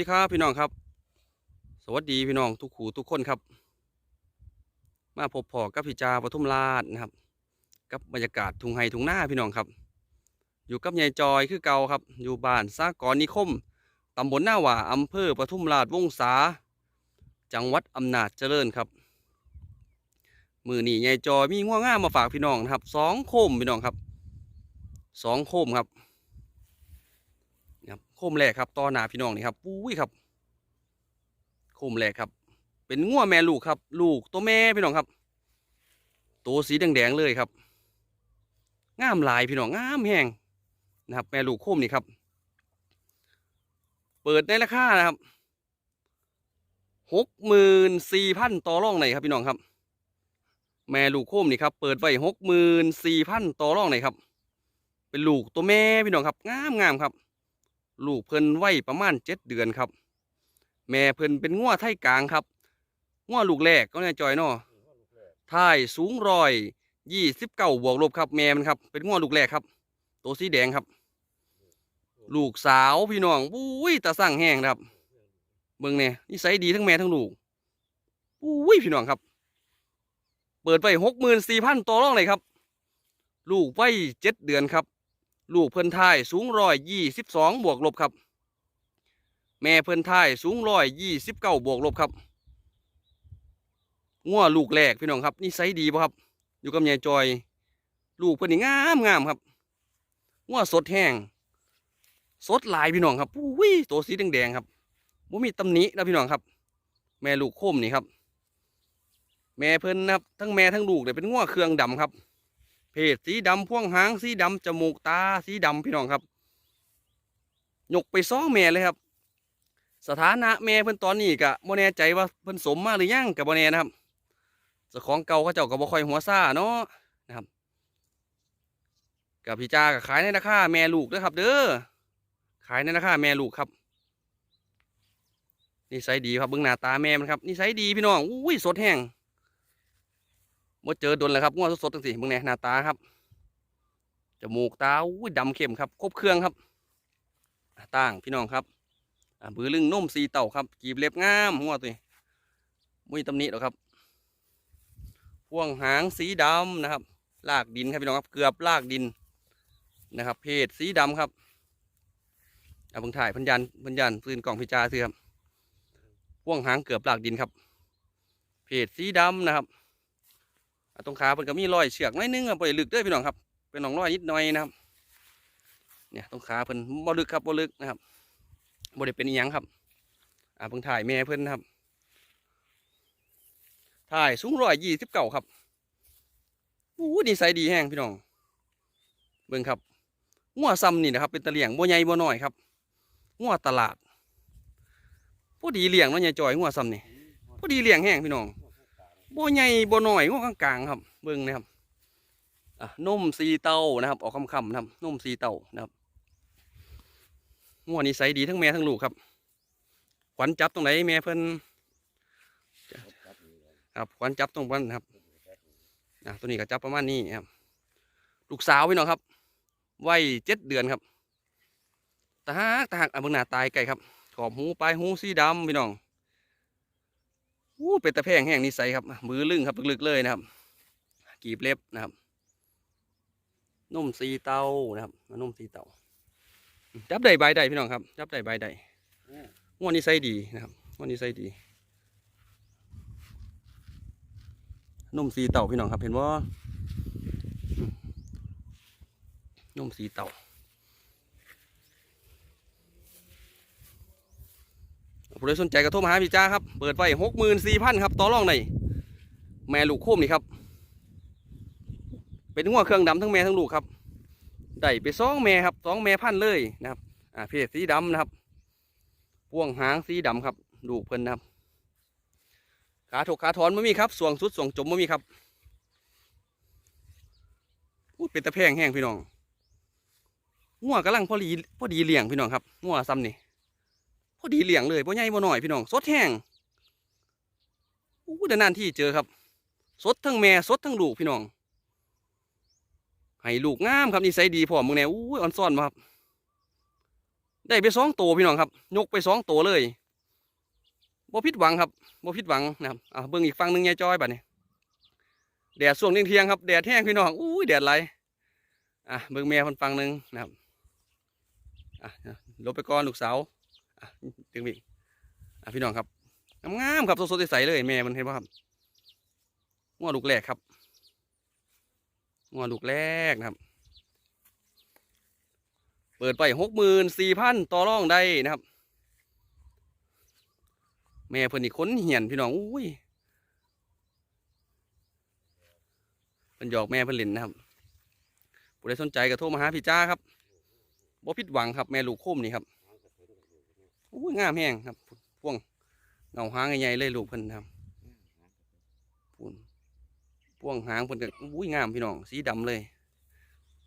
ดีครับพี่น้องครับ สวัสดีพี่น้องทุกขู่ทุกคนครับ มาพบพอกับพี่จาปทุมราชนะครับ กับบรรยากาศทุ่งไฮทุ่งหน้าพี่น้องครับ อยู่กับยายจอยคือเก่าครับ อยู่บ้านสากรนิคมตำบลหน้าหว่าอำเภอปทุมราชวงศาจังหวัดอำนาจเจริญครับ มือนี่ยายจอยมีง่วงง่ามาฝากพี่น้องนะครับสองโคมพี่น้องครับสองโคมครับครับ โคมแรกครับต่อหน้าพี่น้องนี่ครับปุ้ยครับ โคมแรกครับ เป็นงัวแม่ลูกครับ ลูกตัวแม่พี่น้องครับ ตัวสีแดงๆเลยครับงามหลายพี่น้องงามแห้งนะครับ แม่ลูกโคมนี่ครับ เปิดในราคานะครับหกหมื่นสี่พันต่อรองไหนครับพี่น้องครับ แม่ลูกโคมนี่ครับ เปิดไว้หกหมื่นสี่พันต่อรองไหนครับ เป็นลูกตัวแม่พี่น้องครับ งามงามครับ ลูกเพิ่นไว้ประมาณเจ็ดเดือนครับ แม่เพิ่นเป็นง้วไทยกลางครับง้วลูกแรกก็แน่จอยเนาะท้ายสูงรอยยี่สิบเก้าบวกลบครับแม่มันครับ เป็นง้วลูกแรกครับ ตัวสีแดงครับ ลูกสาวพี่น้องปุ้ยตาสั่งแห้งนะครับเบิ่งเนี่ยนิสัยดีทั้งแม่ทั้งลูกปุ้ยพี่น้องครับ เปิดไปหกหมื่นสี่พันต่อรองเลยครับ ลูกไว้เจ็ดเดือนครับ ลูกเพิ่นทายสูงร้อยยี่สิบสองบวกลบครับ แม่เพิ่นทายสูงร้อยยี่สิบเก้าบวกลบครับงัวลูกแรกพี่น้องครับนี่ไซดีป่ะครับ อยู่กับยายจอย ลูกเพิ่นนี่งามงามครับงัวสดแห้ง สดลายพี่น้องครับอุ้ยตัวสีแดงๆครับบ่มีตำหนินะพี่น้องครับ แม่ลูกโคมนี่ครับ แม่เพิ่นนะครับทั้งแม่ทั้งลูกเนี่ยเป็นงัวเครื่องดำครับ เพศสีดำพ่วงหางสีดำจมูกตาสีดำพี่น้องครับยกไปซ้องแม่เลยครับ สถานะแม่เพิ่นตอนนี้กะบ่แน่ใจว่าเพิ่นสมมาหรือยังกับบ่แน่นะครับเจ้าของเก่าเขาเจ้าก็บ่ค่อยหัวซ่าเนาะนะครับกับพี่จ้าก็ขายในราคาแม่ลูกเด้อครับ เด้อขายในราคาแม่ลูกครับนิสัยดีครับเบิ่งหน้าตาแม่มันครับนิสัยดีพี่น้องอุ้ยสดแห้ง มื่เจอดนแล้วครับง้อสดๆจังสิมึงเนี่ยหน้าตาครับจมูกตาอุ้ยดำเข้มครับครบเครื่องครับต่างพี่น้องครับอบือลึงนุ่มสีเต่าครับกีบเล็บงามหัวตัวนี้มุ้ยตำหนิหรอกครับพ่วงหางสีดำนะครับ ลากดินครับพี่น้องครับ เกือบลากดินนะครับ เพศสีดำครับอะเพิ่งถ่ายพันยันพันยันฟื้นกล่องพิจาซื้อครับพ่วงหางเกือบลากดินครับ เพศสีดำนะครับ ตรงขาเพิ่นก็มีรอยเชือกน้อยนึงอะบ่ได้ลึกเด้อพี่น้องครับ เป็นหนองรอยนิดหน่อยนะครับ เนี่ยตรงขาเพิ่นบ่ลึกครับบ่ลึกนะครับบ่ได้เป็นอีหยังครับ อ่าเพิ่งถ่ายแม่เพิ่นนะครับ ถ่ายสูงร้อยยี่สิบเก้าครับอู้นิสัยดีแห้งพี่น้อง เบิ่งครับงัวซ้ำนี่นะครับ เป็นตะเลียงบ่ใหญ่บ่น้อยครับงัวตลาดพอดีเลี้ยงเนาะยายจอยงัวซ้ำนี่พอดีเลี้ยงแห้งพี่น้อง บ่ใหญ่บ่น้อยงอกลางๆครับ เบิ่งนะครับอะนมสีเต้านะครับ ออกคำๆนะครับนมสีเต้านะครับงัวนี่ใสดีทั้งแม่ทั้งลูกครับขวัญจับตรงไหนแม่เพิ่นครับขวัญจับตรงนั้นครับอะตัวนี้ก็จับประมาณนี้ครับ ลูกสาวพี่น้องครับวัยเจ็ดเดือนครับตาหักตาหักอะเบิ่งหน้าตายไก่ครับขอบหูปลายหูสีดำพี่น้อง อู้เป็นตะแพงแห้งนิสัยครับ มือลึงครับลึกๆเลยนะครับ กีบเล็บนะครับนุ่มสีเตานะครับนุ่มสีเตาจับได้ใบใดพี่น้องครับ จับได้ใบใดงวดนี้ไซดีนะครับงวดนี้ไซดี นุ่มสีเต่าพี่น้องครับ เห็นว่านุ่มสีเต่า ผู้ใดสนใจก็โทรมาหาพี่จ้าครับ เปิดไว้หกหมื่นสี่พันครับ ต่อรองในแม่ลูกโคมนี่ครับ เป็นหัวเครื่องดำทั้งแม่ทั้งลูกครับ ได้ไปสองแม่ครับสองแม่พันเลยนะครับ อ่าเพศสีดำนะครับ พ่วงหางสีดำครับ ลูกเพิ่นนะครับ ขาถกขาถอนไม่มีครับส่วงสุดส่วงจมไม่มีครับพูดเป็นตะแพงแห้งพี่น้องงัวกำลังพอดีพอดีเลี้ยงพี่น้องครับงัวซ้ำนี่ พอดีเลี้ยงเลยบ่ใหญ่บ่หน้อยพี่น้องสดแห้งอู้เดนานที่เจอครับ สดทั้งแม่สดทั้งลูกพี่น้องให้ลูกงามครับนิสัยดีพอมมึงแน่อู้อ่อนซ่อนมาครับ ได้ไปสองตัวพี่น้องครับ ยกไปสองตัวเลยบ่ผิดหวังครับบ่ผิดหวังนะครับอ่าเบิ่งอีกฝั่งหนึ่งยายจอยบัดนี้แดดช่วงเที่ยงครับแดดแห้งพี่น้องอุ้แดดไหลอะเบิ่งแม่คนฟังหนึ่งนะครับอะลบไปก่อนลูกสาว ดึงอีกอะพี่น้องครับงามๆครับสดๆใสๆเลยแม่มันเห็นป่ะครับงัวลูกแรกครับงัวลูกแรกนะครับ เปิดไปหกหมื่นสี่พันต่อรองได้นะครับ แม่เพิ่นนี่ค้นเหียนพี่น้องอุ้ยเพิ่นหยอกแม่เพิ่นเล่นนะครับผู้ใดสนใจก็โทรมาหาพี่จ้าครับบ่ผิดหวังครับแม่ลูกโคมนี่ครับ อุ้ยงามแห้งครับพ่วงเงาหางใหญ่ๆเลยลูกเพิ่นนะครับพูนพ่วงหางเพิ่นก็อุ้ยงามพี่น้องสีดำเลย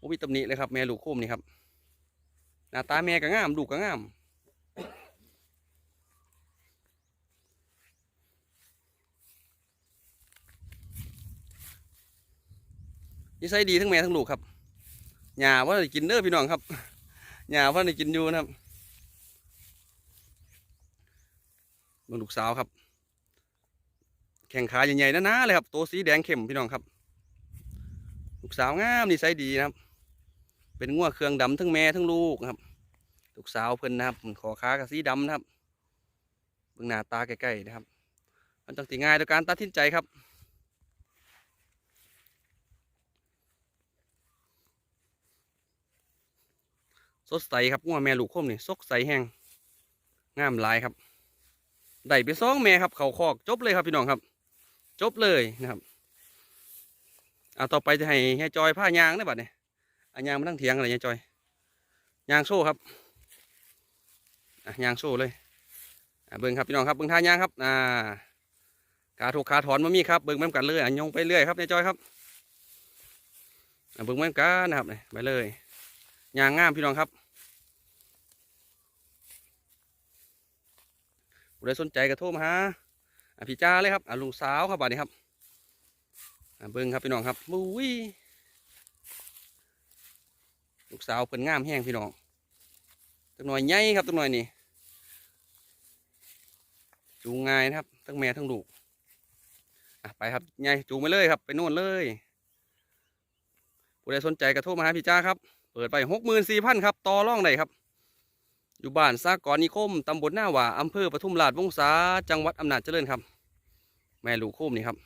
บ่มีตำหนิเลยครับ แม่ลูกโคมนี่ครับหน้าตาแม่ก็งามลูกก็งามนิสัยดีทั้งแม่ทั้งลูกครับหญ้าว่าได้กินเด้อพี่น้องครับหญ้าว่าได้กินอยู่นะครับเบิ่งลูกสาวครับ แข่งขาใหญ่ๆนะนะเลยครับ ตัวสีแดงเข้มพี่น้องครับ ลูกสาวงามนิสัยดีนะครับ เป็นงัวเครื่องดำทั้งแม่ทั้งลูกครับ ลูกสาวเพิ่นนะครับขอขากับสีดำนะครับเบิ่งหน้าตาใกล้ๆนะครับ มันต้องติง่ายต่อการตัดสินใจครับสดใสครับงัวแม่ลูกคมนี่สกใสแห้งงามหลายครับ ได้ไปสองแม่ครับ เขาคอกจบเลยครับพี่น้องครับ จบเลยนะครับเอาต่อไปจะให้ให้จอยผ้ายางได้บัดเนี่ยอายางมาตั้งเถียงอะไรเนี่ยจอยยางโซ่ครับอะยางโซ่เลยอะเบิ้งครับพี่น้องครับเบิ้งท่ายางครับอ่าขาถูกขาถอนมามีครับเบิ้งแม่กันเลยอะยงไปเรื่อยครับนายจอยครับอะเบิ้งแม่กันนะครับไปเลยยางงามพี่น้องครับ ผู้ใดสนใจก็โทรมาหาอะพี่จ้าเลยครับอะลุงสาวครับบัดนี้ครับเบิ้งครับพี่น้องครับบุ้ยลูกสาวเพิ่นงามแห้งพี่น้องตังหน่อยใหญ่ครับตังหน่อยนี่จูงง่ายนะครับ ทั้งแม่ทั้งลูกไปครับใหญ่จูงไปเลยครับ ไปโน่นเลยผู้ใดสนใจกระโทรมาหาพี่จ้าครับ เปิดไปหกหมื่นสี่พันครับ ต่อร่องได้ครับ อยู่บ้านสากรนิคมตำบลหน้าหว่าอำเภอปทุมราชวงศาจังหวัดอำนาจเจริญครับ แม่ลูกโคมนี่ครับ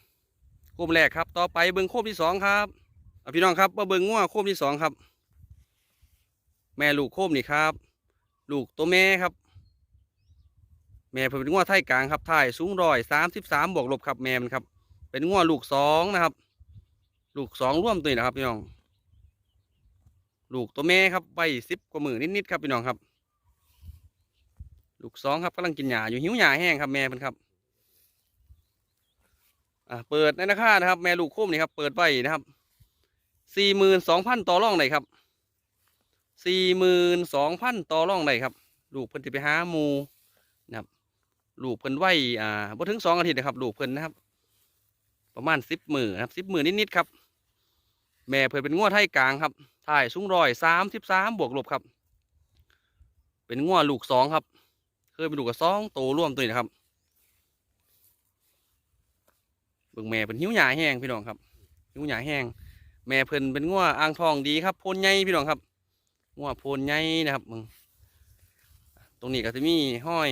โคมแรกครับ ต่อไปเบิ้งโคมที่สองครับพี่น้องครับมาเบิ้งง้วโคมที่สองครับ แม่ลูกโคมนี่ครับ ลูกตัวแม่ครับ แม่เป็นง้อไทยกลางครับไทยสูงร้อยสามสิบสามบวกลบครับแม่มันครับ เป็นง้อลูกสองนะครับ ลูกสองร่วมตัวนี้นะครับพี่น้อง ลูกตัวแม่ครับใบสิบกว่ามือนิดๆครับพี่น้องครับ ลูกสองครับกำลังกินหญ้าอยู่หิวหญ้าแห้งครับแม่มันครับอ่าเปิดในราคานะครับ แม่ลูกโคมนี่ครับเปิดไว้นะครับสี่หมื่นสองพันต่อรองไหนครับสี่หมื่นสองพันต่อร่องได้ครับ ลูกเพิ่นจะไปหาหมูนะครับ ลูกเพิ่นไหวอ่าบ่ถึงสองอาทิตย์นะครับ ลูกเพิ่นนะครับ ประมาณสิบหมื่นครับสิบหมื่นนิดๆครับ แม่เพิ่นเป็นง้วไทยกลางครับถ่ายสูงร้อยสามสิบสามบวกลบครับ เป็นง้วลูกสองครับ เคยเป็นลูกับสองโตร่วมตัวนี้นะครับเบิ่งแม่เป็นหิ้วหยาแห้งพี่น้องครับหิ้วหยาแห้ง แม่เพิ่นเป็นง้วอ่างทองดีครับโพนใหญ่พี่น้องครับงัวโพนใหญ่นะครับมึงตรงนี้ก็จะมีห้อย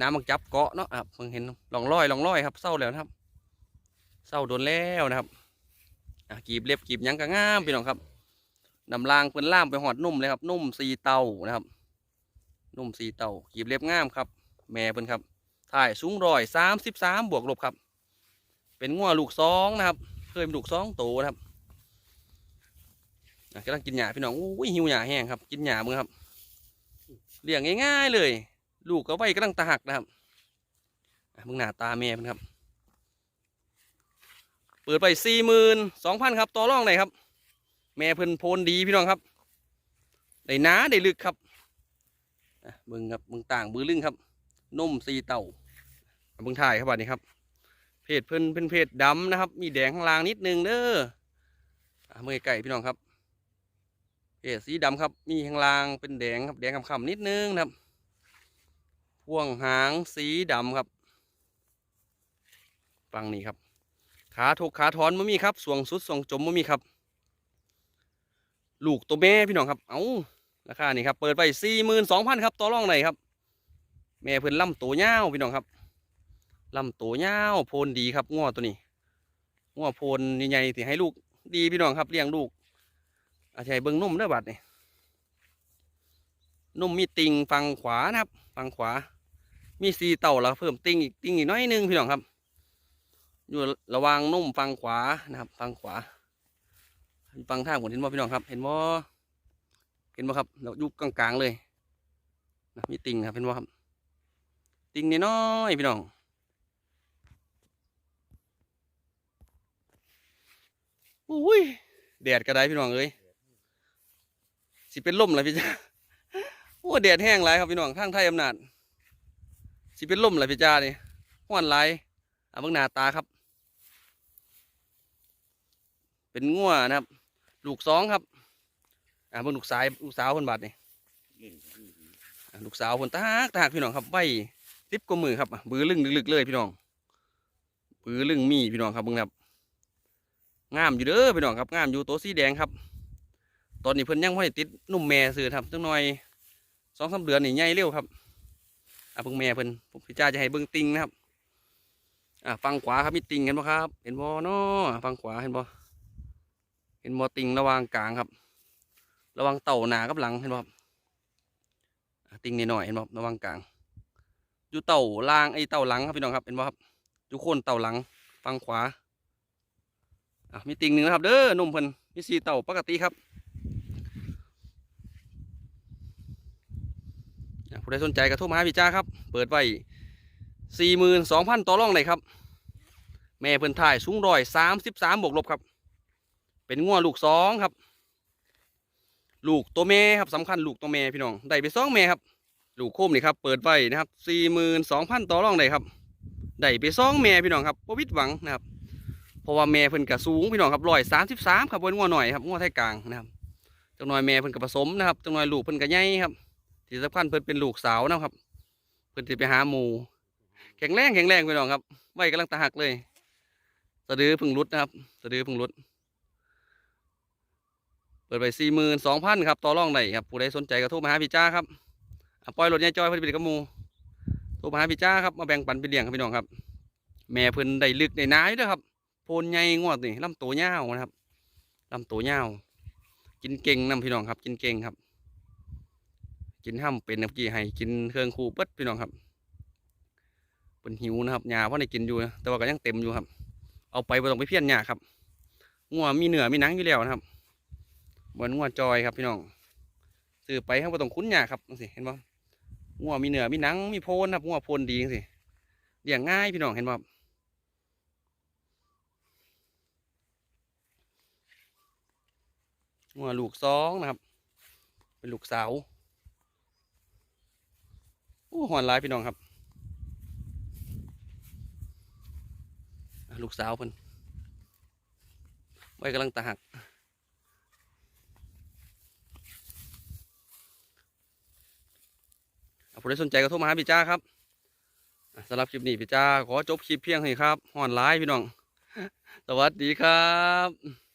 น้ำมักจับเกาะเนาะครับมึงเห็นหลองร้อยหลองร้อยครับเศร้าแล้วนะครับเศร้าโดนแล้วนะครับอะกีบเล็บกีบยังก็งามพี่น้องครับนำรางเพิ่นล่ามไปหอดนุ่มเลยครับนุ่มสีเตานะครับ นุ่มสีเตากีบเล็บงามครับ แม่เพิ่นครับถ่ายสูงร้อยสามสิบสามบวกลบครับ เป็นงัวลูกสองนะครับ เคยเป็นลูกสองโตนะครับกำลังกินหญ้าพี่น้องอุ้ยหิวหญ้าแห้งครับ กินหญ้ามึงครับเลี้ยงง่ายๆเลย ลูกก็ไว้กำลังตาหักนะครับมึงหน้าตาแม่มันครับเปิดไปสี่หมื่นสองพันครับ ต่อรองไหนครับ แม่เพิ่นโพนดีพี่น้องครับ ได้หนาได้ลึกครับ อะมึงครับมึงต่างบือลึงครับนมสีเต่าอะมึงถ่ายครับบัดนี้ครับ เพศเพิ่นเป็นเพศดำนะครับ มีแดงข้างล่างนิดนึงเด้ออะมือไก่พี่น้องครับเอสีดำครับ มีข้างล่างเป็นแดงครับ แดงคำๆนิดนึงครับพ่วงหางสีดำครับฟังนี่ครับ ขาถูกขาถอนไม่มีครับสวงสุดสวงจมไม่มีครับ ลูกตัวแม่พี่น้องครับ เอ้า ราคานี่ครับเปิดไปสี่หมื่นสองพันครับต่อรองไหนครับ แม่เพิ่นลำตัวยาวพี่น้องครับลำตัวยาวโพนดีครับง้อตัวนี้ง้อโพนใหญ่ๆที่ให้ลูกดีพี่น้องครับเลี้ยงลูกอาจจะให้เบิ่งนุ่มเด้อบัดนี่นุ่มมีติงฝั่งขวานะครับฝั่งขวา มีสีเต่าแล้วเพิ่มติงอีกติงอีกน้อยนึงพี่น้องครับ อยู่ระวางนุ่มฝั่งขวานะครับฝั่งขวาฝั่งทางผมเห็นบ่พี่น้องครับ เห็นบ่ เห็นบ่ครับเราอยู่กลางๆเลยนะมีติ่งครับเห็นบ่ครับ ติงน้อยพี่น้องอุ้ยแดดกระไดพี่น้องเอ้ยสิเป็นลมเลยพี่จ้าโอ้แดดแห้งหลายครับพี่น้องข้างไทยอำนาจสิเป็นลมเลยพี่จ้านี่ห้อนหลายอะเบิ่งหน้าตาครับ เป็นงัวนะครับ ลูกสองครับ อ่าเบิ่งลูกสายลูกสาวคนบาดนี่อะลูกสาวคนตาหักตาหักพี่น้องครับไว้ติบกว่ามือครับอะบือลึงลึกๆเลยพี่น้องบือลึงมีพี่น้องครับเบิ่งนะครับงามอยู่เด้อพี่น้องครับงามอยู่ตัวสีแดงครับ ตอนนี้เพิ่นยังไม่ได้ติดนุ่มแม่ซื้อครับจังหน่อยสองสามเดือนนี่ใหญ่เร็วครับอะเบิ่งแม่เพิ่นผมพี่จ้าจะให้เบิ่งติงนะครับอะฟังขวาครับมีติงเห็นบ่ครับ เห็นบ่เนาะฟังขวาเห็นบ่เห็นมอติงระหวางกลางครับ ระวังเต่าหนากับหลังเห็นบ่ครับอะติ่งนิดหน่อยเห็นบ่ครับระวังกลางอยู่เต่าล่างไอ้เต่าหลังครับพี่น้องครับเห็นบ่ครับอยู่โคนเต่าหลังฝั่งขวาอะมีติ่งหนึ่งนะครับ เด้อหนุ่มเพิ่นมีสีเต่าปกติครับผู้ใดสนใจก็โทรมาหาพี่จ้าครับ เปิดไว้สี่หมื่นสองพันต่อร่องเลยครับ แม่เพิ่นถ่ายสูงร้อยสามสิบสามบวกลบครับ เป็นงัวลูกสองครับ ลูกตัวแม่ครับสำคัญลูกตัวแม่พี่น้องได้ไปสองแม่ครับ ลูกโคมนี่ครับเปิดไว้นะครับสี่หมื่นสองพันต่อรองได้ครับได้ไปสองแม่พี่น้องครับบ่ผิดหวังนะครับเพราะว่าแม่เพิ่นกระสูงพี่น้องครับร้อยสามสิบสามครับเป็นงัวหน่อยครับงัวไทยกลางนะครับจังหน่อยแม่เพิ่นกับผสมนะครับจังหน่อยลูกเพิ่นกับใหญ่ครับที่สำคัญเพิ่นเป็นลูกสาวนะครับ เพิ่นจะไปหาหมูแข็งแรงแข็งแรงพี่น้องครับไว้กำลังตาหักเลยสะดือเพึ่งรุดนะครับสะดือเพึ่งรุด เปิดไปสี่หมื่นสองพันครับต่อรองได้ครับผู้ใดสนใจก็โทรมาหาพี่จ้าครับปล่อยรถยายจอยเพิ่นไปกับมูโทรมาหาพี่จ้าครับมาแบ่งปันไปเลี้ยงครับพี่น้องครับ แม่เพิ่นได้ลึกได้นายด้อครับโพนใหญ่งวดนี่ลำตัวยาวนะครับลำตัวยาวกินเก่งนํพี่น้องครับ กินเก่งครับ กินห้ำเป็นเมื่อกี้ให้กินเครื่องคูเปิดพี่น้องครับเป็นหิวนะครับยาเพราะได้กินอยู่นะแต่ว่าก็ยังเต็มอยู่ครับ เอาไปบ่ต้องไปเพี้ยนยาครับงัวมีเหนือมีหนังอยู่แล้วนะครับ เหมือนงัวจอยครับพี่น้องซื้อไปครับบ่ต้องคุ้นยาครับจังซี่เห็นบ่งัวมีเนื้อมีหนังมีโพนครับงัวโพนดีจังซี่เลี้ยงง่ายพี่น้องเห็นบ่งัวลูกสองนะครับ เป็นลูกสาวโอ้หอนลายพี่น้องครับ ลูกสาวเพิ่นไว้กำลังตาหัก อะ ผู้ใดสนใจก็โทรมาหาพี่จ้าครับสำหรับคลิปนี้พี่จ้าขอจบคลิปเพียงเท่านี้ครับห่อนร้ายพี่น้อง สวัสดีครับ